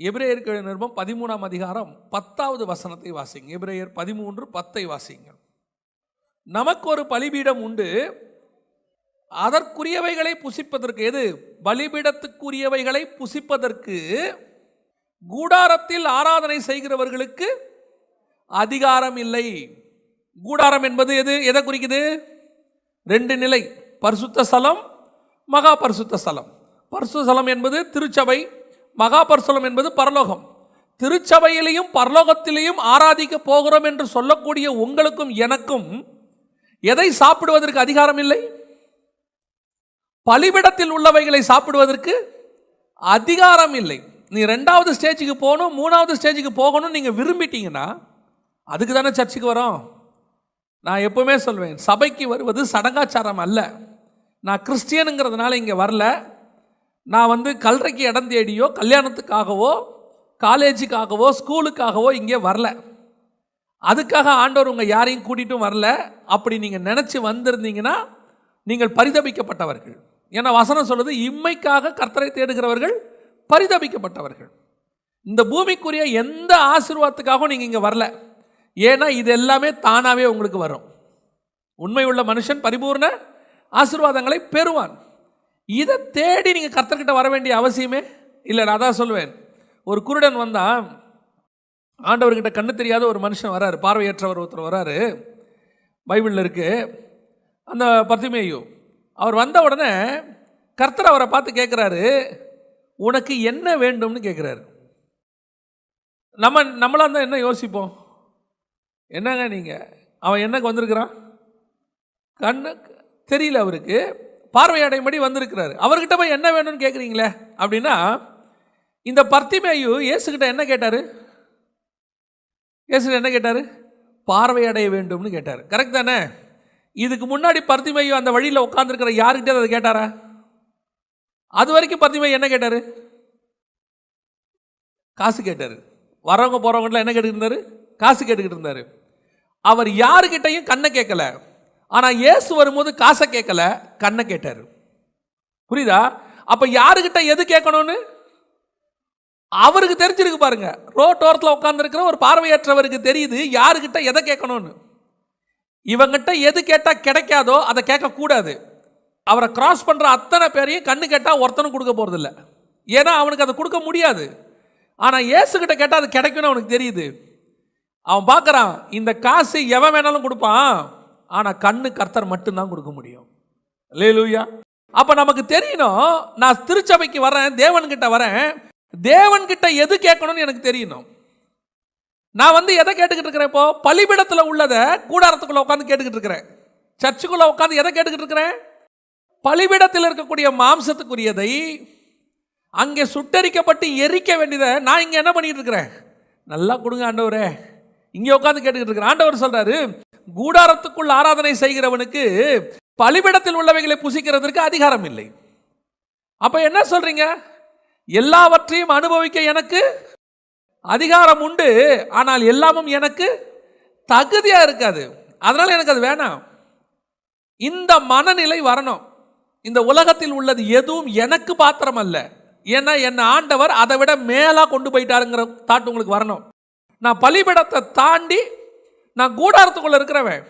எபிரேயருக்கு எழுதின நிருபம் பதிமூணாம் அதிகாரம் பத்தாவது வசனத்தை வாசிங்க. எபிரேயர் பதிமூன்று பத்தை வாசிங்க நமக்கு ஒரு பலிபீடம் உண்டு. அதற்குரியவைகளை புசிப்பதற்கு எது? பலிபீடத்துக்குரியவைகளை புசிப்பதற்கு கூடாரத்தில் ஆராதனை செய்கிறவர்களுக்கு அதிகாரம் இல்லை. கூடாரம் என்பது எது? எதை குறிக்குது? ரெண்டு நிலை. பரிசுத்த ஸ்தலம் மகா பரிசுத்த ஸ்தலம். பரிசுத்த ஸ்தலம் என்பது திருச்சபை மகாபரிசலம் என்பது பரலோகம். திருச்சபையிலையும் பரலோகத்திலேயும் ஆராதிக்க போகிறோம் என்று சொல்லக்கூடிய உங்களுக்கும் எனக்கும் எதை சாப்பிடுவதற்கு அதிகாரம் இல்லை பலிபிடத்தில் உள்ளவைகளை சாப்பிடுவதற்கு அதிகாரம் இல்லை நீ ரெண்டாவது ஸ்டேஜுக்கு போகணும் மூணாவது ஸ்டேஜுக்கு போகணும் நீங்கள் விரும்பிட்டீங்கன்னா அதுக்கு தானே சர்ச்சுக்கு வரோம். நான் எப்பவுமே சொல்வேன் சபைக்கு வருவது சடங்காச்சாரம் அல்ல. நான் கிறிஸ்டியனுங்கிறதுனால இங்கே வரல. நான் வந்து கல்றைக்கு இடம் தேடியோ கல்யாணத்துக்காகவோ காலேஜுக்காகவோ ஸ்கூலுக்காகவோ இங்கே வரல. அதுக்காக ஆண்டவர் உங்கள் யாரையும் கூட்டிகிட்டும் வரல. அப்படி நீங்கள் நினச்சி வந்திருந்தீங்கன்னா நீங்கள் பரிதபிக்கப்பட்டவர்கள். ஏன்னா வசனம் சொல்லுது இம்மைக்காக கர்த்தரை தேடுகிறவர்கள் பரிதபிக்கப்பட்டவர்கள். இந்த பூமிக்குரிய எந்த ஆசீர்வாதத்துக்காகவும் நீங்கள் இங்கே வரல. ஏன்னா இது எல்லாமே தானாகவே உங்களுக்கு வரும். உண்மை உள்ள மனுஷன் பரிபூர்ண ஆசீர்வாதங்களை பெறுவான். இதை தேடி நீங்கள் கர்த்தர்கிட்ட வர வேண்டிய அவசியமே இல்லை. நான் அதான் சொல்லுவேன். ஒரு குருடன் வந்தான் ஆண்டவர்கிட்ட கண்ணு தெரியாத ஒரு மனுஷன் வராரு. பார்வையற்றவர் ஒருத்தர் வராரு. பைபிளில் இருக்குது அந்த பர்த்திமேயு அவர் வந்த உடனே கர்த்தர் அவரை பார்த்து கேட்குறாரு உனக்கு என்ன வேண்டும்னு? கேட்குறாரு நம்ம நம்மளாக இருந்தால் என்ன யோசிப்போம்? என்னங்க நீங்கள் அவன் என்னக்கு வந்திருக்கிறான்? கண்ணு தெரியல அவருக்கு. பார்வையடையும்படி வந்திருக்கிறாரு. அவர்கிட்ட போய் என்ன வேணும்னு கேட்குறீங்களே அப்படின்னா இந்த பர்த்திமேயு இயேசுகிட்ட என்ன கேட்டார்? இயேசு என்ன கேட்டார்? பார்வை அடைய வேண்டும்னு கேட்டார். கரெக்ட் தானே? இதுக்கு முன்னாடி பர்த்திமேயு அந்த வழியில் உட்காந்துருக்கிற யாருக்கிட்டே அதை கேட்டாரா? அது வரைக்கும் பர்த்திமேயு என்ன கேட்டார்? காசு கேட்டார். வரவங்க போகிறவங்களாம் என்ன கேட்டுக்கிட்டு இருந்தார்? காசு கேட்டுக்கிட்டு இருந்தார். அவர் யாருக்கிட்டையும் கண்ணை கேட்கல ஆனால் இயேசு வரும்போது காசை கேட்கல கண்ணை கேட்டார். புரியுதா? அப்போ யாருக்கிட்ட எது கேட்கணும்னு? அவருக்கு தெரிஞ்சிருக்கு பாருங்க. ரோட்டோரத்தில் உட்காந்துருக்கிற ஒரு பார்வையற்றவருக்கு தெரியுது யாருக்கிட்ட எதை கேட்கணும்னு. இவங்கிட்ட எது கேட்டால் கிடைக்காதோ அதை கேட்கக்கூடாது. அவரை கிராஸ் பண்ணுற அத்தனை பேரையும் கண்ணு கேட்டால் ஒருத்தனும் கொடுக்க போகிறதில்ல ஏன்னா அவனுக்கு அதை கொடுக்க முடியாது. ஆனால் ஏசுக்கிட்ட கேட்டால் அது கிடைக்கும்னு அவனுக்கு தெரியுது. அவன் பார்க்குறான் இந்த காசு எவன் வேணாலும் கொடுப்பான்? ஆனால் கண்ணு கர்த்தர் மட்டும்தான் கொடுக்க முடியும். லேலூயா அப்போ நமக்கு தெரியணும் நான் திருச்சபைக்கு வரேன் தேவன்கிட்ட வரேன் தேவன்கிட்ட எது கேட்கணும்னு எனக்கு தெரியணும். நான் வந்து எதை கேட்டுக்கிட்டு இருக்கிறேன் இப்போ? பலிபிடத்தில் உள்ளதை கூடாரத்துக்குள்ளே உட்காந்து கேட்டுக்கிட்டு இருக்கிறேன். சர்ச்சுக்குள்ளே உட்காந்து எதை கேட்டுக்கிட்டு இருக்கிறேன்? பலிபிடத்தில் இருக்கக்கூடிய மாம்சத்துக்குரியதை அங்கே சுட்டரிக்கப்பட்டு எரிக்க வேண்டியதை நான் இங்கே என்ன பண்ணிகிட்டு இருக்கிறேன்? நல்லா கொடுங்க ஆண்டவரே. இங்கே உட்காந்து கேட்டுக்கிட்டு இருக்கிறேன். ஆண்டவர் சொல்கிறாரு கூடாரத்துக்குள் ஆராதனை செய்கிறவனுக்கு பலிபிடத்தில் உள்ளவைகளை புசிக்கிறதற்கு அதிகாரம் இல்லை. அப்ப என்ன சொல்றீங்க? எல்லாவற்றையும் அனுபவிக்க எனக்கு அதிகாரம் உண்டு ஆனால் எல்லாமும் எனக்கு தகுதியா இருக்காது. அதனால எனக்கு அது வேணாம். இந்த மனநிலை வரணும். இந்த உலகத்தில் உள்ளது எதுவும் எனக்கு பாத்திரம் அல்ல. ஏன்னா என்னை ஆண்டவர் அதை விட மேலா கொண்டு போயிட்டாருங்கிற தாட் உங்களுக்கு வரணும். நான் பலிபிடத்தை தாண்டி நான் கூடாரத்துக்குள்ளே இருக்கிறவன்.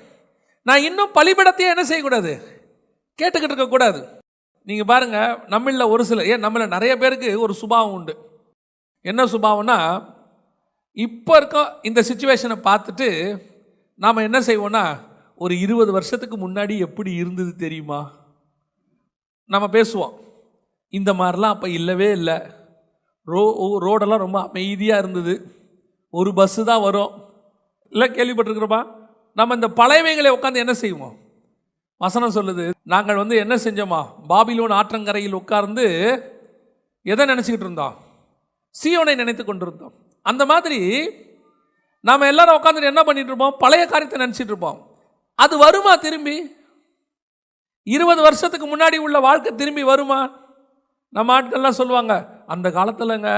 நான் இன்னும் பலிபடத்தையே என்ன செய்யக்கூடாது? கேட்டுக்கிட்டு இருக்கக்கூடாது. நீங்கள் பாருங்கள் நம்மளில் ஒரு சில ஏன் நம்மள நிறைய பேருக்கு ஒரு சுபாவம் உண்டு. என்ன சுபாவம்னா இப்போ இருக்க இந்த சுச்சுவேஷனை பார்த்துட்டு நாம் என்ன செய்வோம்னா ஒரு இருபது வருஷத்துக்கு முன்னாடி எப்படி இருந்தது தெரியுமா? நம்ம பேசுவோம். இந்த மாதிரிலாம் அப்போ இல்லவே இல்லை. ரோ ரோடெல்லாம் ரொம்ப அமைதியாக இருந்தது. ஒரு பஸ்ஸு தான் வரும். இல்லை கேள்விப்பட்டிருக்கிறோமா? நம்ம இந்த பழையவைகளை உட்காந்து என்ன செய்வோம்? வசனம் சொல்லுது நாங்கள் வந்து என்ன செஞ்சோமா? பாபிலோன் ஆற்றங்கரையில் உட்கார்ந்து எதை நினச்சிக்கிட்டு இருந்தோம்? சியோனை நினைத்து கொண்டிருந்தோம். அந்த மாதிரி நாம் எல்லாரும் உட்காந்துட்டு என்ன பண்ணிட்டு இருப்போம்? பழைய காரியத்தை நினச்சிட்டு இருப்போம். அது வருமா திரும்பி? இருபது வருஷத்துக்கு முன்னாடி உள்ள வாழ்க்கை திரும்பி வருமா? நம்ம ஆட்கள்லாம் சொல்லுவாங்க அந்த காலத்தில்ங்க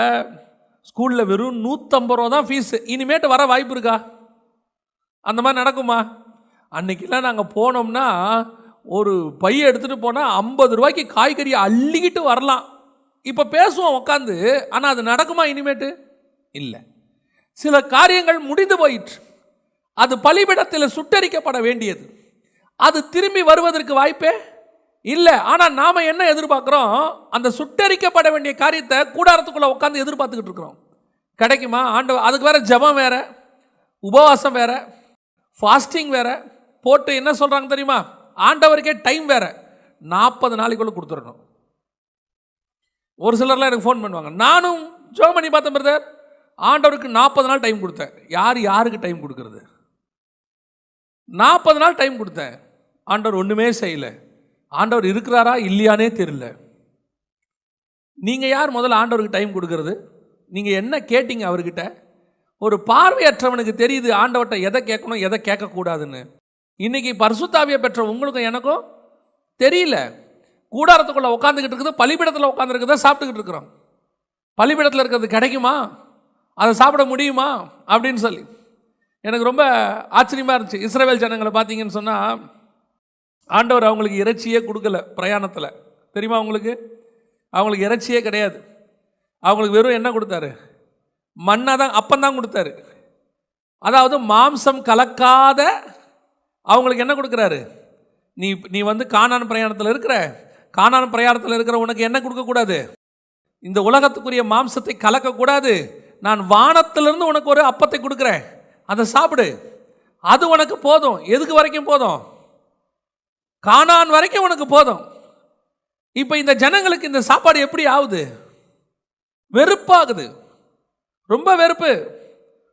ஸ்கூலில் வெறும் நூற்றம்பது ரூபா தான் ஃபீஸு. இனிமேட்டு வர வாய்ப்பு இருக்கா? அந்த மாதிரி நடக்குமா? அன்னைக்கெல்லாம் நாங்கள் போனோம்னா ஒரு பைய எடுத்துகிட்டு போனால் ஐம்பது ரூபாய்க்கு காய்கறியை அள்ளிக்கிட்டு வரலாம். இப்போ பேசுவோம் உட்காந்து ஆனால் அது நடக்குமா இனிமேட்டு? இல்லை. சில காரியங்கள் முடிந்து போயிற்று. அது பலிபிடத்தில் சுட்டரிக்கப்பட வேண்டியது. அது திரும்பி வருவதற்கு வாய்ப்பே இல்லை. ஆனால் நாம் என்ன எதிர்பார்க்குறோம்? அந்த சுட்டரிக்கப்பட வேண்டிய காரியத்தை கூடாரத்துக்குள்ளே உட்காந்து எதிர்பார்த்துக்கிட்டு இருக்கிறோம். கிடைக்குமா? ஆண்டவர் அதுக்கு வேற ஜெபம் வேறு உபவாசம் வேறு ஃபாஸ்டிங் வேறு போட்டு என்ன சொல்கிறாங்க தெரியுமா? ஆண்டவருக்கே டைம் வேறு. நாற்பது நாளைக்குள்ள கொடுத்துடணும். ஒரு சிலர்லாம் எனக்கு ஃபோன் பண்ணுவாங்க. நானும் ஜோம் பண்ணி பார்த்தேன் பிரதர் ஆண்டவருக்கு நாற்பது நாள் டைம் கொடுத்தேன். யார் யாருக்கு டைம் கொடுக்கறது? நாற்பது நாள் டைம் கொடுத்தேன். ஆண்டவர் ஒன்றுமே செய்யலை. ஆண்டவர் இருக்கிறாரா இல்லையானே தெரியல. நீங்கள் யார் முதல்ல ஆண்டவருக்கு டைம் கொடுக்கறது? நீங்கள் என்ன கேட்டீங்க அவர்கிட்ட? ஒரு பார்வையற்றவனுக்கு தெரியுது ஆண்டவர்கிட்ட எதை கேட்கணும் எதை கேட்கக்கூடாதுன்னு. இன்னைக்கு பரிசுத்தாவியை பெற்ற உங்களுக்கும் எனக்கும் தெரியல. கூடாரத்துக்குள்ளே உட்காந்துக்கிட்டு இருக்குது பலிபிடத்தில் உட்காந்துருக்குறத சாப்பிட்டுக்கிட்டு இருக்கிறோம். பலிபிடத்தில் இருக்கிறது கிடைக்குமா? அதை சாப்பிட முடியுமா? அப்படின்னு சொல்லி. எனக்கு ரொம்ப ஆச்சரியமாக இருந்துச்சு. இஸ்ரேவேல் ஜனங்களை பார்த்தீங்கன்னு சொன்னால் ஆண்டவர் அவங்களுக்கு இறைச்சியே கொடுக்கல பிரயாணத்தில். தெரியுமா அவங்களுக்கு? அவங்களுக்கு இறைச்சியே கிடையாது. அவங்களுக்கு வெறும் என்ன கொடுத்தாரு? மண்ணை தான் அப்பந்தான் கொடுத்தாரு. அதாவது மாம்சம் கலக்காத அவங்களுக்கு என்ன கொடுக்குறாரு? நீ நீ வந்து காணான் பிரயாணத்தில் இருக்கிற காணான் பிரயாணத்தில் இருக்கிற உனக்கு என்ன கொடுக்கக்கூடாது இந்த உலகத்துக்குரிய மாம்சத்தை கலக்கக்கூடாது நான் வானத்திலிருந்து உனக்கு ஒரு அப்பத்தை கொடுக்குறேன். அதை சாப்பிடு. அது உனக்கு போதும். எதுக்கு வரைக்கும் போதும்? காணான் வரைக்கும் உனக்கு போதும். இப்போ இந்த ஜனங்களுக்கு இந்த சாப்பாடு எப்படி ஆகுது? வெறுப்பாகுது. ரொம்ப வெறுப்பு.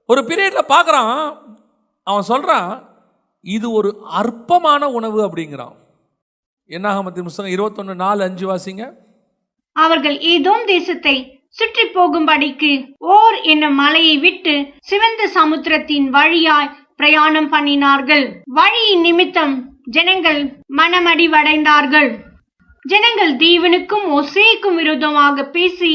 ஒரு பீரியடில் பார்க்குறான் அவன் சொல்கிறான் இது ஒரு அற்பமான உணவு அப்படிங்கிறான். என்னாகமத்தின் புஸ்தகம் இருபத்தொன்று நாலு அஞ்சு வாசிங்க. அவர்கள் ஏதோம் தேசத்தை சுற்றி போகும்படிக்கு ஓர் என்னும் மலையை விட்டு சிவந்த சமுத்திரத்தின் வழியாய் பிரயாணம் பண்ணினார்கள். வழியின் நிமித்தம் ஜனங்கள் மனமடிவடைந்தார்கள். ஜனங்கள் தீவனுக்கும் ஒசேக்கும் விரோதமாக பேசி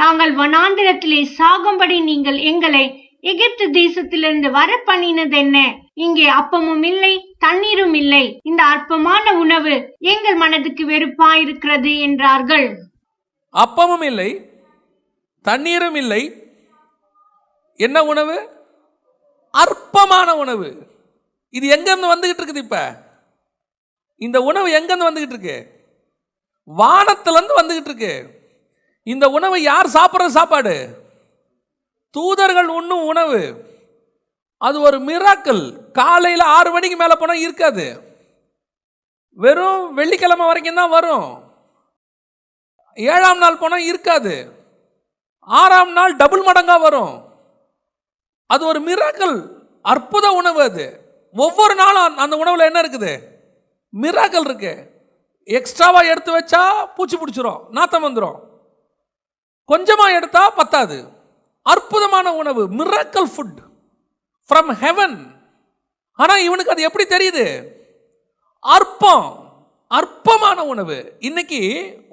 நாங்கள் வனாந்திரத்திலே சாகும்படி நீங்கள் எங்களை எகிப்து தேசத்திலிருந்து வர பண்ணினது என்ன இங்கே அப்பமும் இல்லை தண்ணீரும் இல்லை. இந்த அற்பமான உணவு எங்கள் மனதுக்கு வெறுப்பாயிருக்கிறது என்றார்கள். அப்பமும் இல்லை தண்ணீரும் இல்லை. என்ன உணவு? அற்பமான உணவு. இது எங்கேருந்து வந்துகிட்டு இருக்குது இப்போ? இந்த உணவு எங்கேருந்து வந்துகிட்டு இருக்கு? வானத்திலேருந்து வந்துகிட்டு இருக்கு. இந்த உணவை யார் சாப்பிட்ற சாப்பாடு? தூதர்கள் உண்ணும் உணவு. அது ஒரு மிராக்கள் காலையில் ஆறு மணிக்கு மேலே போனால் இருக்காது. வெறும் வெள்ளிக்கிழமை வரைக்கும் தான் வரும். ஏழாம் நாள் போனால் இருக்காது. ஆறாம் நாள் டபுள் மடங்காக வரும். அது ஒரு மிராக்கள் அற்புத உணவு அது. ஒவ்வொரு நாளும் அந்த- உணவில் என்ன இருக்குது? மிராக்கள் இருக்கு. எக்ஸ்ட்ராவாக எடுத்து வச்சா பூச்சி பிடிச்சிரும். நாத்தம் வந்துடும் கொஞ்சமாக எடுத்தால் பத்தாது. அற்புதமான உணவு மிராக்கல் ஃபுட் ஃப்ரம் ஹெவன் ஆனால் இவனுக்கு அது எப்படி தெரியுது? அற்பம் அற்பமான உணவு. இன்னைக்கு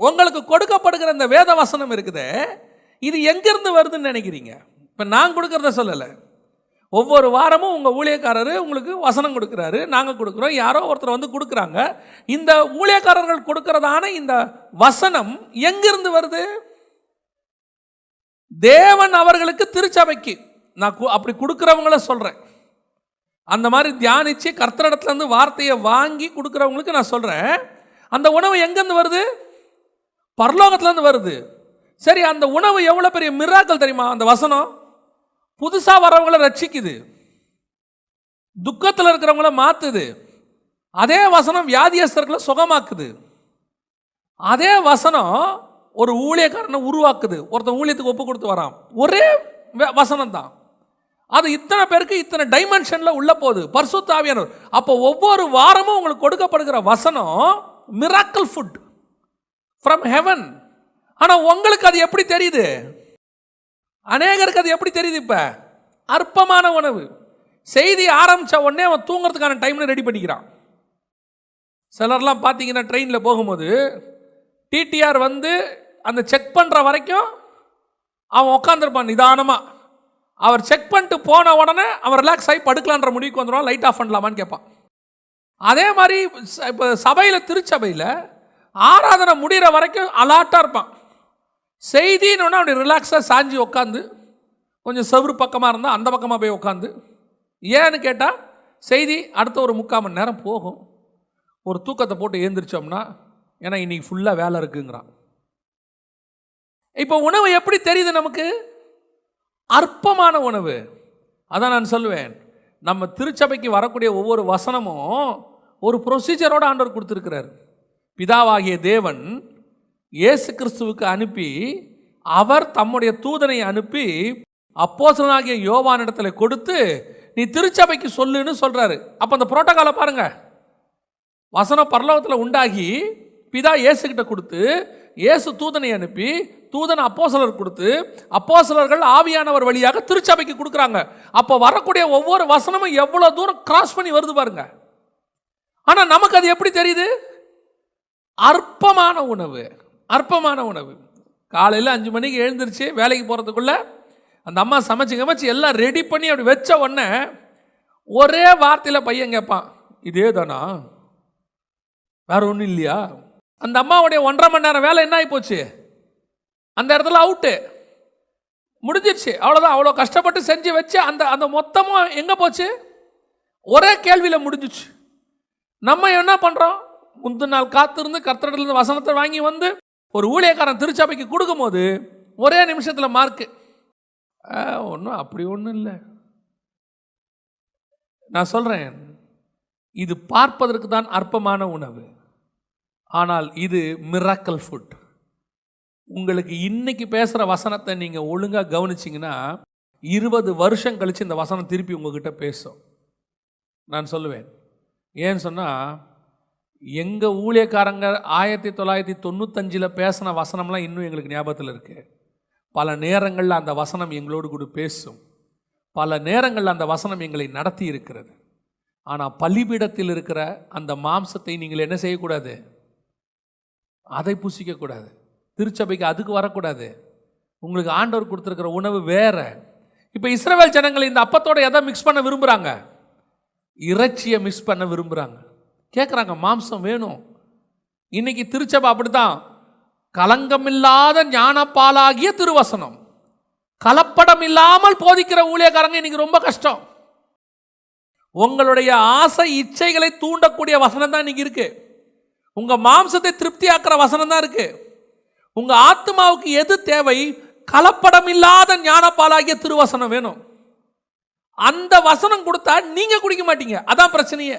உங்களுக்கு கொடுக்கப்படுகிற இந்த வேத வசனம் இருக்குது. இது எங்கேருந்து வருதுன்னு நினைக்கிறீங்க? இப்போ நான் கொடுக்குறத சொல்லலை. ஒவ்வொரு வாரமும் உங்கள் ஊழியக்காரர் உங்களுக்கு வசனம் கொடுக்குறாரு. நாங்கள் கொடுக்குறோம். யாரோ ஒருத்தர் வந்து கொடுக்குறாங்க. இந்த ஊழியக்காரர்கள் கொடுக்கறதான இந்த வசனம் எங்கேருந்து வருது? தேவன் அவர்களுக்கு திருச்சபைக்கு. நான் கு- அப்படி கொடுக்குறவங்கள சொல்கிறேன் அந்த மாதிரி தியானித்து கர்த்தரிடத்துலேருந்து வார்த்தையை வாங்கி கொடுக்குறவங்களுக்கு நான் சொல்கிறேன் அந்த உணவு எங்கேருந்து வருது? பரலோகத்துலேருந்து வருது. சரி அந்த உணவு எவ்வளோ பெரிய மிராக்கள் தெரியுமா? அந்த வசனம். புதுசாக வரவங்கள ரட்சிக்குது. துக்கத்தில் இருக்கிறவங்கள மாற்றுது அதே வசனம் வியாதியஸ்தர்களை சுகமாக்குது. அதே வசனம் ஒரு ஊழியக்காரனை உருவாக்குது. ஒருத்தன் ஊழியத்துக்கு ஒப்பு கொடுத்து வரான். ஒரே வ- வசனம் தான் அது இத்தனை பேருக்கு இத்தனை டைமென்ஷனில் உள்ள போகுது. பரிசுத்தாவியானவர். அப்போ ஒவ்வொரு வாரமும் உங்களுக்கு கொடுக்கப்படுகிற வசனம் மிராக்கல் ஃபுட் ஃப்ரம் ஹெவன் ஆனால் உங்களுக்கு அது எப்படி தெரியுது? அநேகருக்கு அது எப்படி தெரியுது இப்போ? அற்பமான உணவு. செய்தி ஆரம்பித்த உடனே அவன் தூங்குறதுக்கான டைம்னு ரெடி பண்ணிக்கிறான். சிலர்லாம் பார்த்தீங்கன்னா ட்ரெயினில் போகும்போது டிடிஆர் வந்து அந்த செக் பண்ணுற வரைக்கும் அவன் உட்காந்துருப்பான் நிதானமாக அவர் செக் பண்ணிட்டு போன உடனே அவன் ரிலாக்ஸ் ஆகி படுக்கலான்ற முடிவுக்கு வந்துடுவான் லைட் ஆஃப் பண்ணலாமான்னு கேட்பான். அதே மாதிரி இப்போ சபையில் திருச்சபையில் ஆராதனை முடிகிற வரைக்கும் அலாட்டாக இருப்பான். செய்தின்னு அப்படி ரிலாக்ஸாக சாஞ்சி உட்காந்து கொஞ்சம் செவுறு பக்கமாக இருந்தால் அந்த பக்கமாக போய் உட்காந்து ஏன்னு கேட்டால் செய்தி அடுத்த ஒரு முக்கால் மணி நேரம் போகும். ஒரு தூக்கத்தை போட்டு ஏந்திரிச்சோம்னா ஏன்னா இன்றைக்கி ஃபுல்லாக வேலை இருக்குங்கிறான். இப்போ உணவு எப்படி தெரியுது நமக்கு? அற்பமான உணவு. அதான் நான் சொல்லுவேன். நம்ம திருச்சபைக்கு வரக்கூடிய ஒவ்வொரு வசனமும் ஒரு ப்ரொசீஜரோடு ஆண்டவர் கொடுத்துருக்கிறார். பிதாவாகிய தேவன் இயேசு கிறிஸ்துவுக்கு அனுப்பி அவர் தம்முடைய தூதனை அனுப்பி அப்போசனாகிய யோவானிடத்துல கொடுத்து நீ திருச்சபைக்கு சொல்லுன்னு சொல்கிறாரு அப்போ அந்த புரோட்டோக்காலை பாருங்கள் வசனம் பரலோகத்தில் உண்டாகி பிதா இயேசுக்கிட்ட கொடுத்து இயேசு தூதனை அனுப்பி தூதன் அப்போசலர் கொடுத்து அப்போசலர்கள் ஆவியானவர் வழியாக திருச்சபைக்கு கொடுக்குறாங்க. அப்போ வரக்கூடிய ஒவ்வொரு வசனமும் எவ்வளோ தூரம் கிராஸ் பண்ணி வருது பாருங்க. ஆனால் நமக்கு அது எப்படி தெரியுது? அற்பமான உணவு அற்பமான உணவு. காலையில் அஞ்சு மணிக்கு எழுந்திருச்சு வேலைக்கு போகிறதுக்குள்ள அந்த அம்மா சமைச்சு கமைச்சு எல்லாம் ரெடி பண்ணி அப்படி வச்ச உடனே ஒரே வார்த்தையில் பையன் கேட்பான் இதே தானா வேற ஒன்றும் இல்லையா? அந்த அம்மாவுடைய ஒன்றரை மணி நேரம் வேலை என்ன ஆகிப்போச்சு போச்சு அந்த இடத்துல அவுட்டு முடிஞ்சிருச்சு. அவ்வளோதான் அவ்வளோ கஷ்டப்பட்டு செஞ்சு வச்சு அந்த அந்த மொத்தமும் எங்கே போச்சு? ஒரே கேள்வியில் முடிஞ்சிச்சு. நம்ம என்ன பண்ணுறோம் முந்தின நாள் காத்திருந்து கர்த்தரிடலேருந்து வசனத்தை வாங்கி வந்து ஒரு ஊழியக்காரன் திருச்சபைக்கு கொடுக்கும்போது ஒரே நிமிஷத்தில் மார்க்கு ஒன்றும் அப்படி ஒன்றும் இல்லை. நான் சொல்கிறேன் இது பார்ப்பதற்கு தான் அற்பமான உணவு. ஆனால் இது மிராக்கல் ஃபுட் உங்களுக்கு இன்னைக்கு பேசுகிற வசனத்தை நீங்கள் ஒழுங்காக கவனிச்சிங்கன்னா இருபது வருஷம் கழித்து இந்த வசனம் திருப்பி உங்ககிட்ட பேசும். நான் சொல்லுவேன். ஏன்னு சொன்னால் எங்கள் ஊழியக்காரங்க ஆயிரத்தி தொள்ளாயிரத்தி தொண்ணூத்தஞ்சில் பேசின வசனம்லாம் இன்னும் எங்களுக்கு ஞாபகத்தில் இருக்குது பல நேரங்களில் அந்த வசனம் எங்களோடு கூட பேசும். பல நேரங்களில் அந்த வசனம் எங்களை நடத்தி இருக்கிறது. ஆனால் பலிபீடத்தில் இருக்கிற அந்த மாம்சத்தை நீங்கள் என்ன செய்யக்கூடாது? அதை புசிக்கக்கூடாது. திருச்சபைக்கு அதுக்கு வரக்கூடாது. உங்களுக்கு ஆண்டவர் கொடுத்துருக்கிற உணவு வேறு. இப்போ இஸ்ரேல் ஜனங்கள் இந்த அப்பத்தோட எதை மிக்ஸ் பண்ண விரும்புகிறாங்க இறைச்சியை மிக்ஸ் பண்ண விரும்புகிறாங்க கேட்குறாங்க மாம்சம் வேணும். இன்னைக்கு திருச்சபை அப்படித்தான். கலங்கமில்லாத ஞானப்பாலாகிய திருவசனம். கலப்படம் இல்லாமல் போதிக்கிற ஊழியக்காரங்க இன்னைக்கு ரொம்ப கஷ்டம். உங்களுடைய ஆசை இச்சைகளை தூண்டக்கூடிய வசனம் தான் இன்றைக்கி இருக்குது உங்க மாம்சத்தை திருப்தியாக்குற வசனம் தான் இருக்கு. உங்க ஆத்மாவுக்கு எது தேவை? கலப்படம் இல்லாத ஞானப்பாலாகிய திருவசனம் வேணும். அந்த வசனம் கொடுத்தா நீங்க குடிக்க மாட்டீங்க. அதான் பிரச்சனையே.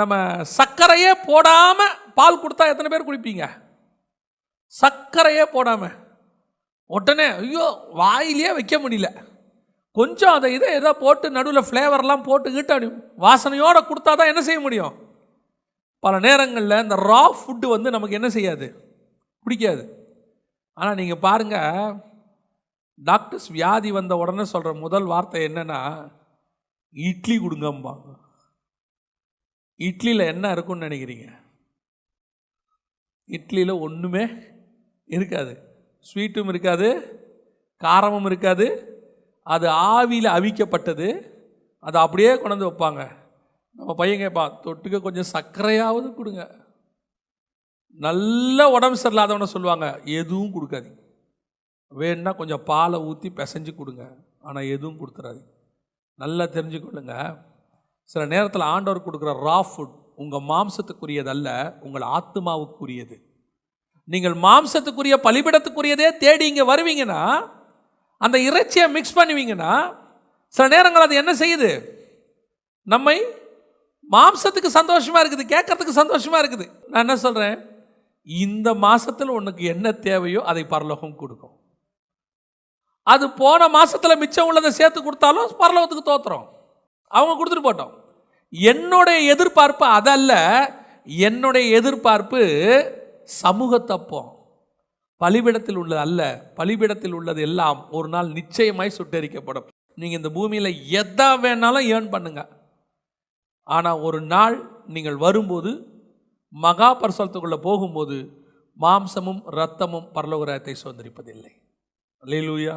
நம்ம சர்க்கரையே போடாம பால் கொடுத்தா எத்தனை பேர் குடிப்பீங்க? சர்க்கரையே போடாம. உடனே ஐயோ வாயிலே வைக்க முடியல. கொஞ்சம் அதை இதை ஏதோ போட்டு நடுவில் ஃப்ளேவர்லாம் போட்டு கிட்ட வாசனையோடு கொடுத்தா தான் என்ன செய்ய முடியும்? பல நேரங்களில் இந்த ரா ஃபுட்டு வந்து நமக்கு என்ன செய்யாது? பிடிக்காது. ஆனால் நீங்கள் பாருங்கள் டாக்டர்ஸ் வியாதி வந்த உடனே சொல்கிற முதல் வார்த்தை என்னென்னா இட்லி கொடுங்கம்பாங்க. இட்லியில் என்ன இருக்கும்னு நினைக்கிறீங்க? இட்லியில் ஒன்றுமே இருக்காது. ஸ்வீட்டும் இருக்காது காரமும் இருக்காது. அது ஆவியில் அவிக்கப்பட்டது. அதை அப்படியே கொண்டு வந்து வைப்பாங்க. நம்ம பையன் கேட்பான் தொட்டுக்க கொஞ்சம் சர்க்கரையாவது கொடுங்க. நல்ல உடம்பு சரியில்லாதவன சொல்லுவாங்க எதுவும் கொடுக்காதீங்க. வேணும்னா கொஞ்சம் பாலை ஊற்றி பிசைஞ்சு கொடுங்க ஆனால் எதுவும் கொடுத்துடாதீங்க நல்லா தெரிஞ்சுக்கொள்ளுங்க சில நேரத்தில் ஆண்டவர் கொடுக்குற ரா ஃபுட் உங்கள் மாம்சத்துக்குரியதல்ல உங்கள் ஆத்மாவுக்குரியது நீங்கள் மாம்சத்துக்குரிய பலிபிடத்துக்குரியதே தேடி இங்கே வருவீங்கன்னா அந்த இறைச்சியை மிக்ஸ் பண்ணுவீங்கன்னா சில நேரங்கள் அது என்ன செய்யுது? நம்மை மாம்சத்துக்கு சந்தோஷமா இருக்குது கேட்கறதுக்கு சந்தோஷமா இருக்குது. நான் என்ன சொல்றேன்? இந்த மாசத்துல உனக்கு என்ன தேவையோ அதை பரலோகம் கொடுக்கும். அது போன மாசத்துல மிச்சம் உள்ளதை சேர்த்து கொடுத்தாலும் பரலோகத்துக்கு தோத்துறோம் அவங்க கொடுத்துட்டு போட்டோம். என்னுடைய எதிர்பார்ப்பு அதல்ல என்னுடைய எதிர்பார்ப்பு சமூகத்தப்பம். பலிபிடத்தில் உள்ளது அல்ல பலிபிடத்தில் உள்ளது எல்லாம் ஒரு நாள் நிச்சயமாய் சுட்டரிக்கப்படும். நீங்கள் இந்த பூமியில் எதை வேணாலும் ஏர்ன் பண்ணுங்கள் ஆனால் ஒரு நாள் நீங்கள் வரும்போது மகா பரிசலத்துக்குள்ளே போகும்போது மாம்சமும் இரத்தமும் பரலோகராயத்தை சுதந்திரிப்பதில்லை. லீலூயா